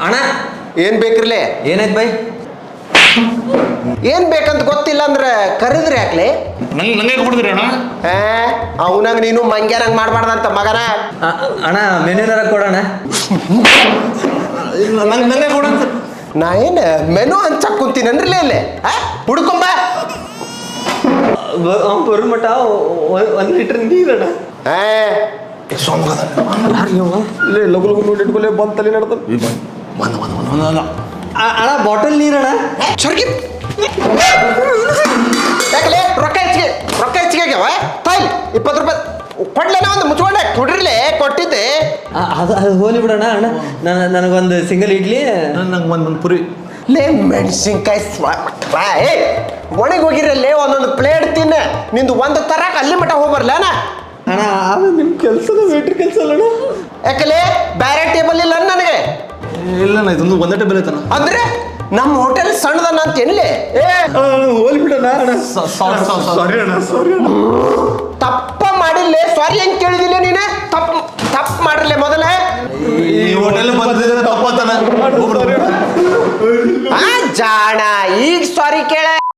ಅಣ್ಣ ಏನ್ ಬೇಕ್ರಿಲೆ ಏನಾಯ್ತು ಬೈ ಏನ್ ಬೇಕಂತ ಗೊತ್ತಿಲ್ಲ ಅಂದ್ರೆ ಕರೆದ್ರಿ ಯಾಕ್ಲೆ ನಂಗೆ ನಂಗೆ ಕೊಡಿದ್ರಿ ಅಣ್ಣ ಅವನಂಗ್ ನೀನು ಮಂಗ್ಯಾನಂಗ್ ಮಾಡ್ಬಾರ್ದಂತ ಮಗನ ಅ- ಅಣ್ಣ ಮೆನ್ಯೂನಾರ ಕೊಡೋಣ ನಂಗೆ ನಂಗೆ ಕೊಡಂತ ನಾ ಏನ್ ಮೆನು ಹಂಚಕ್ ಕುಂತೀನನ್ರಿಲೇ ಇಲ್ಲೇ ಆ? ಹುಡ್ಕೊಂಬ ಬರೋ ಮಟ್ಟ ಒಂದು ಲೀಟ್ರ್ ನೀರಣ್ಣ ಏ ಲೇ ಲಗು ಲಗು ನೋಡಿ ಇಟ್ಕೊಲೆ ಬಂದ್ ತಲೆ ನಡ್ದ ಒಂದು ಒಂದು ಬಂದ. ಬಂದ. ಅಣ್ಣ ಬಾಟಲ್ ನೀರಣ್ಣ? ಚರ್ಗಿ ಯಾಕಲೆ? ರೊಕ್ಕ ಹೆಚ್ಚಿಗೆ ರೊಕ್ಕ ಹೆಚ್ಚಿಗೆ ಆಗ್ಯಾವ ತಾಯಿ ಇಪ್ಪತ್ತು ರೂಪಾಯಿ. ಕೊಡ್ಲೇನ ಒಂದು ಮುಚ್ಕೊಂಡೆ ಕೊಡ್ರಿಲೆ ಕೊಟ್ಟಿದ್ದೆ. ಆ, ಅದು ಅದು ಹೋಲಿ ಬಿಡೋಣ ಅಣ್ಣ. ನನ್ನ ನನಗೊಂದು ಸಿಂಗಲ್ ಇಡ್ಲಿ. ನಂಗೆ ಒಂದು ಒಂದು ಪುರಿ. ಲೇ ಮೆಣಸಿನ್ಕಾಯಿ ಏ. ಒಣಗಿ ಹೋಗಿರಲ್ಲೇ ಒಂದೊಂದು ಪ್ಲೇಟ್ ತಿನ್ನ. ನಿಂದು ಒಂದು ತರಕ ಅಲ್ಲಿ ಮಟ್ಟ ಹೋಗ್ಬರ್ಲೇನ ಅಣ್ಣ? ಅದು ನಿಮ್ಮ ಕೆಲಸದ ವೇಟ್ರ್ ಕೆಲಸ ಅಲ್ಲಣ್ಣ ಯಾಕಲೆ? ಬೇರೆ ಟೇಬಲ್ ಇಲ್ಲ ನನಗೆ. ಇಲ್ಲ ಇದೊಂದು ಒಂದಟೆ ಬೆಲೆ ತನ ಅಂದ್ರೆ ನಮ್ಮ ಹೋಟೆಲ್ ಸಣ್ಣದನ್ನ ಅಂತ ಏನಿಲ್ಲ? ಏ ಹೋಲಿ ಬಿಡೋಣ ಅಣ್ಣ. ಸಾರಿ ಅಣ್ಣ ಸಾರಿ ಅಣ್ಣ ತಪ್ಪ ಮಾಡಿಲ್ಲ ಸಾರಿ ಹೆಂಗ್ ಕೇಳಿದಿಲ್ಲ ನೀನೆ? ತಪ್ಪು ತಪ್ಪು ಮಾಡಿರ್ಲೆ ಮೊದಲೇ. ಈ ಹೋಟೆಲ್ ಬಂದಿದ್ರೆ ಆ ಜಾಣ ಈಗ ಸಾರಿ ಕೇಳ.